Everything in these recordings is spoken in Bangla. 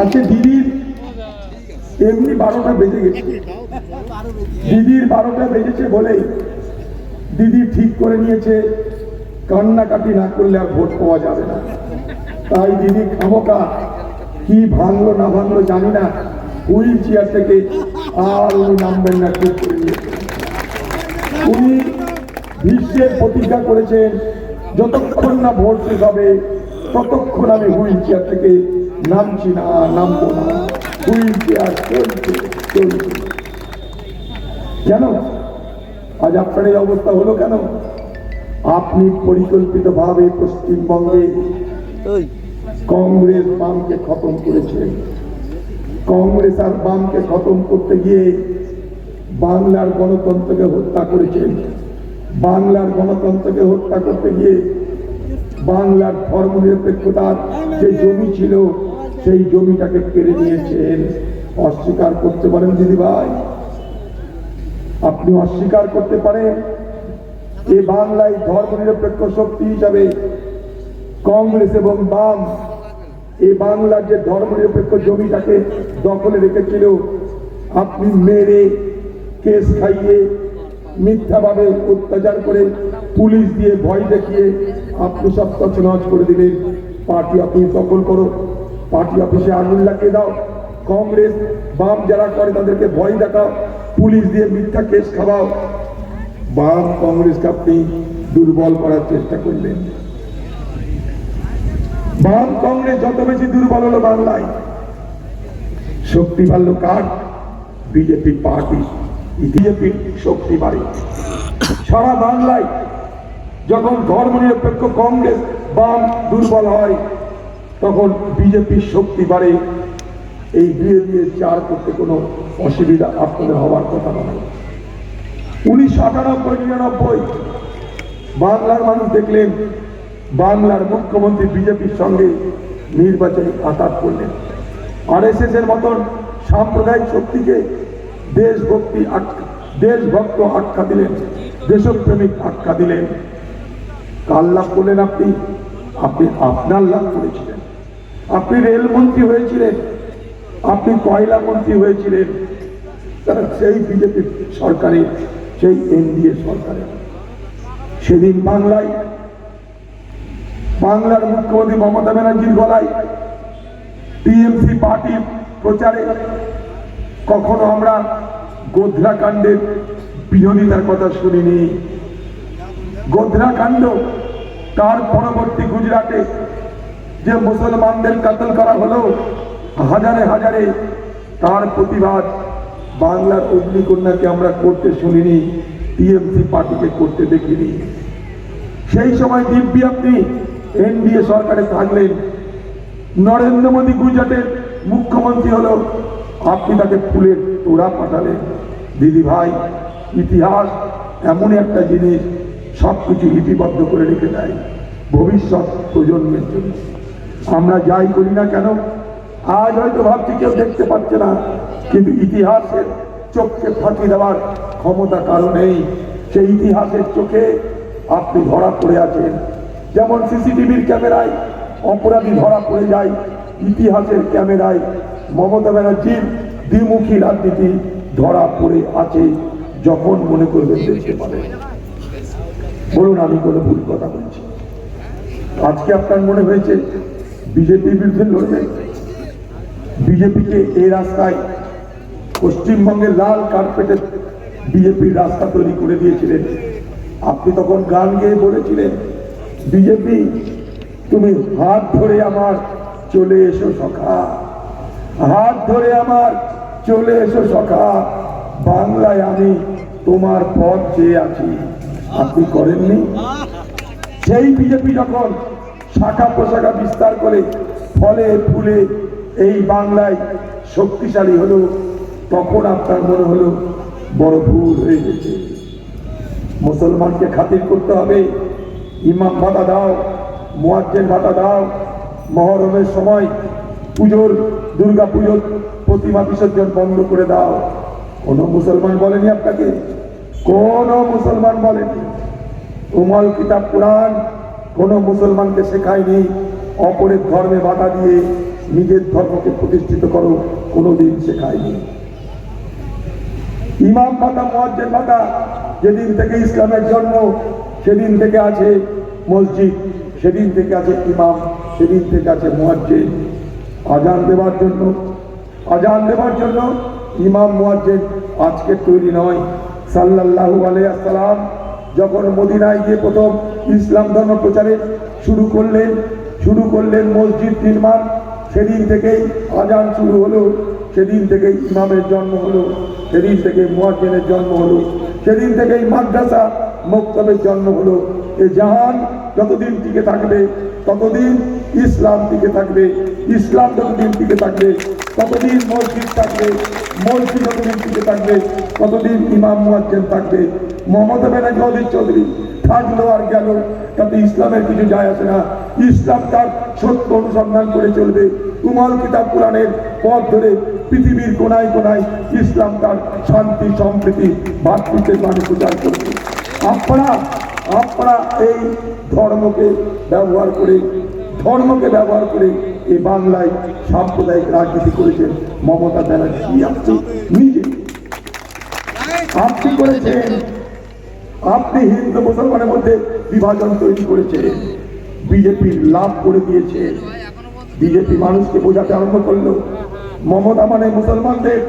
আজকে দিদির এমনি বারোটা বেজে গেছে। দিদির বারোটা বেজেছে বলেই দিদি ঠিক করে নিয়েছে। কান্নাকাটি না করলে আর ভোট পাওয়া যাবে না। তাই দিদি খামোকা কি ভাঙলো না ভাঙলো জানি না। হুইল চেয়ার থেকে আর উনি নামবেন না, ঠিক করে নিয়েছে উনি বিশ্বের প্রতিজ্ঞা করেছেন, যতক্ষণ না ভোট শেষ হবে ততক্ষণ আমি হুইল চেয়ার থেকে নামছি না নামবো না। হুইল চেয়ার চলছে চলছে। কেন? আজ আপনার এই অবস্থা হলো কেন? আপনি পরিকল্পিতভাবে পশ্চিমবঙ্গে কংগ্রেস বামকে খতম করেছেন কংগ্রেস আর বামকে খতম করতে গিয়ে বাংলার গণতন্ত্রকে হত্যা করেছেন বাংলার গণতন্ত্রকে হত্যা করতে গিয়ে বাংলার ধর্মনিরপেক্ষতার যে জমি ছিল সেই জমিটাকে কেড়ে নিয়েছেন। অস্বীকার করতে পারেন দিদি ভাই। আপনি অস্বীকার করতে পারেন। এ বাংলায় ধর্মনিরপেক্ষ শক্তি হিসাবে কংগ্রেস এবং বাম এই বাংলার যে ধর্মনিরপেক্ষ জমিটাকে দখলে রেখেছিল আপনি মেরে কেস খাইয়ে মিথ্যাভাবে অত্যাচার করে পুলিশ দিয়ে ভয় দেখিয়ে আপনি সব তছনছ করে দিলেন। পার্টি অফিস দখল করো। পার্টি অফিসে আগুন লাগিয়ে দাও। কংগ্রেস বাম যারা করে তাদেরকে ভয় দেখাও। পুলিশ দিয়ে মিথ্যা কেস খাওয়াও। বাম কংগ্রেসকে আপনি দুর্বল করার চেষ্টা করলেন। বাম কংগ্রেস যত বেশি দুর্বল হলো বাংলায়, শক্তি বাড়লো কার? BJP party. বিজেপির শক্তি বাড়ে। সারা বাংলায় যখন ধর্মনিরপেক্ষ কংগ্রেস বাম দুর্বল হয়, তখন বিজেপির শক্তি বাড়ে। এই দুয়ে দিয়ে চার করতে কোনো অসুবিধা আপনাদের হওয়ার কথা নয়। উনিশশো আটানব্বই নিরানব্বই, বাংলার মানুষ দেখলেন, বাংলার মুখ্যমন্ত্রী বিজেপির সঙ্গে নির্বাচনী আঘাত করলেন। আর এস এর মতন সাম্প্রদায়িক শক্তিকে দেশভক্তি দেশভক্ত আখ্যা দিলেন, দেশপ্রেমিক আখ্যা দিলেন। কার লাভ করলেন আপনি? আপনি আপনার লাভ করেছিলেন। আপনি রেলমন্ত্রী হয়েছিলেন। আপনি কয়লা মন্ত্রী হয়েছিলেন। সেই বিজেপি সরকারে সেই এনডিএ সরকারে সেদিন বাংলায়, বাংলার মুখ্যমন্ত্রী মমতা ব্যানার্জির গলায় টিএমসি পার্টির প্রচারে কখনো আমরা গোধরা কাণ্ডের বিরোধিতার কথা শুনিনি। গোধরা কাণ্ড তার পরবর্তী গুজরাটে যে মুসলমানদের কাতল করা হলো, হাজারে হাজারে তার প্রতিবাদ বাংলার অগ্নিকন্যাকে আমরা করতে শুনিনি, টিএমসি পার্টিকে করতে দেখিনি। সেই সময় দিব্যি আপনি এনডিএ সরকারে থাকলেন। নরেন্দ্র মোদী গুজরাটের মুখ্যমন্ত্রী হলো, আপনি তাকে ফুলের তোড়া পাঠালেন। দিদি ভাই, ইতিহাস এমন একটা জিনিস সব কিছু লিপিবদ্ধ করে রেখে দেয় ভবিষ্যৎ প্রজন্মের জন্য। আমরা যাই করি না কেন? আজ হয়তো ভাবছি কেউ দেখতে পাচ্ছে না, কিন্তু ইতিহাসের চোখকে ফাঁকি দেওয়ার ক্ষমতা কারণেই সেই ইতিহাসের চোখে আপনি ধরা পড়ে আছেন। যেমন সিসিটিভির ক্যামেরায় অপরাধী ধরা পড়ে যায়, ইতিহাসের ক্যামেরায় মমতা ব্যানার্জির দ্বিমুখী রাজনীতি ধরা পড়ে আছে, যখন মনে করবেন দেখতে পাবেন। বলুন, আমি কোনো ভুল কথা বলছি। আজকে আপনার মনে হয়েছে বিজেপির বিরুদ্ধে লড়বেন বিজেপিকে এই রাস্তায় পশ্চিমবঙ্গের লাল কার্পেটে বিজেপির রাস্তা তৈরি করে দিয়েছিলেন। আপনি তখন গান গেয়ে বলেছিলেন, বিজেপি, তুমি হাত ধরে আমার চলে এসো সখা। হাত ধরে আমার চলে এসো সখা। বাংলায় আমি তোমার পথ চেয়ে আছি। আপনি করেননি? সেই বিজেপি যখন শাখা প্রশাখা বিস্তার করে ফলে ফুলে এই বাংলায় শক্তিশালী হলো, তখন আপনার মনে হলো বড় ভুল হয়ে গেছে। মুসলমানকে খাতির করতে হবে। ইমাম ভাতা দাও, মুয়াজ্জেন ভাতা দাও, মহরমের সময় পুজোর দুর্গা পুজোর প্রতিমা বিসর্জন বন্ধ করে দাও। কোনো মুসলমান বলেনি আপনাকে? কোনো মুসলমান বলেনি। উমল কিতাব কোরআন কোনো মুসলমানকে শেখায়নি। অপরের ধর্মে বাধা দিয়ে নিজের ধর্মকে প্রতিষ্ঠিত করো, কোনোদিন শেখায়নি। ইমাম পাতা মহাজ্জের পাতা যেদিন থেকে ইসলামের জন্ম, সেদিন থেকে আছে মসজিদ, সেদিন থেকে আছে ইমাম, সেদিন থেকে আছে মুয়াজ্জেন। আজান দেওয়ার জন্য, আজান দেওয়ার জন্য ইমাম, মুয়াজ্জেন আজকে তৈরি নয়। সাল্লাল্লাহু আলাইহি আসসালাম যখন মদিনায় গিয়ে প্রথম ইসলাম ধর্ম প্রচারে শুরু করলেন শুরু করলেন মসজিদ নির্মাণ, সেদিন থেকেই আজান শুরু হলো, সেদিন থেকেই ইমামের জন্ম হলো, সেদিন থেকে মুয়াজ্জেনের জন্ম হলো, সেদিন থেকেই মাদ্রাসা মক্তবের জন্ম হলো। এ জাহান যতদিন টিকে থাকবে, ততদিন ইসলাম টিকে থাকবে, ইসলাম যতদিন টিকে থাকবে ততদিন মসজিদ থাকবে, মসজিদ যতদিন টিকে থাকবে, কতদিন ইমাম মুয়াজ্জেন থাকবে? মমতা ব্যানার্জি অধীর চৌধুরী থাকল আর গেল, তাতে ইসলামের কিছু যায় আসে না। ইসলাম তার সত্য অনুসন্ধান করে চলবে। উমল কিতাব কোরআনের পথ ধরে পৃথিবীর কোনায় কোনায় ইসলাম তার শান্তি, সম্প্রীতি, ভাতৃত্বের মানে প্রচার করবে। আপনারা আপনারা এই ধর্মকে ব্যবহার করে, ধর্মকে ব্যবহার করে এই বাংলায় সাম্প্রদায়িক রাজনীতি করেছেন মমতা ব্যানার্জি। আপনি নিজে আপনি করেছেন। আপনি হিন্দু মুসলমানের মধ্যে বিভাজন তৈরি করেছেন। বিজেপি লাভ করে দিয়েছে। বিজেপি মানুষকে বোঝাতে আরম্ভ করল। মমতা মানে মুসলমানদের।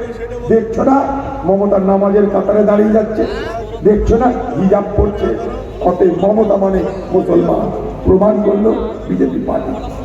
দেখছ না? মমতার নামাজের কাতারে দাঁড়িয়ে যাচ্ছে। দেখছ না? হিজাব পড়ছে। অতএব মমতা মানে মুসলমান। প্রমাণ করল বিজেপি পার্টি।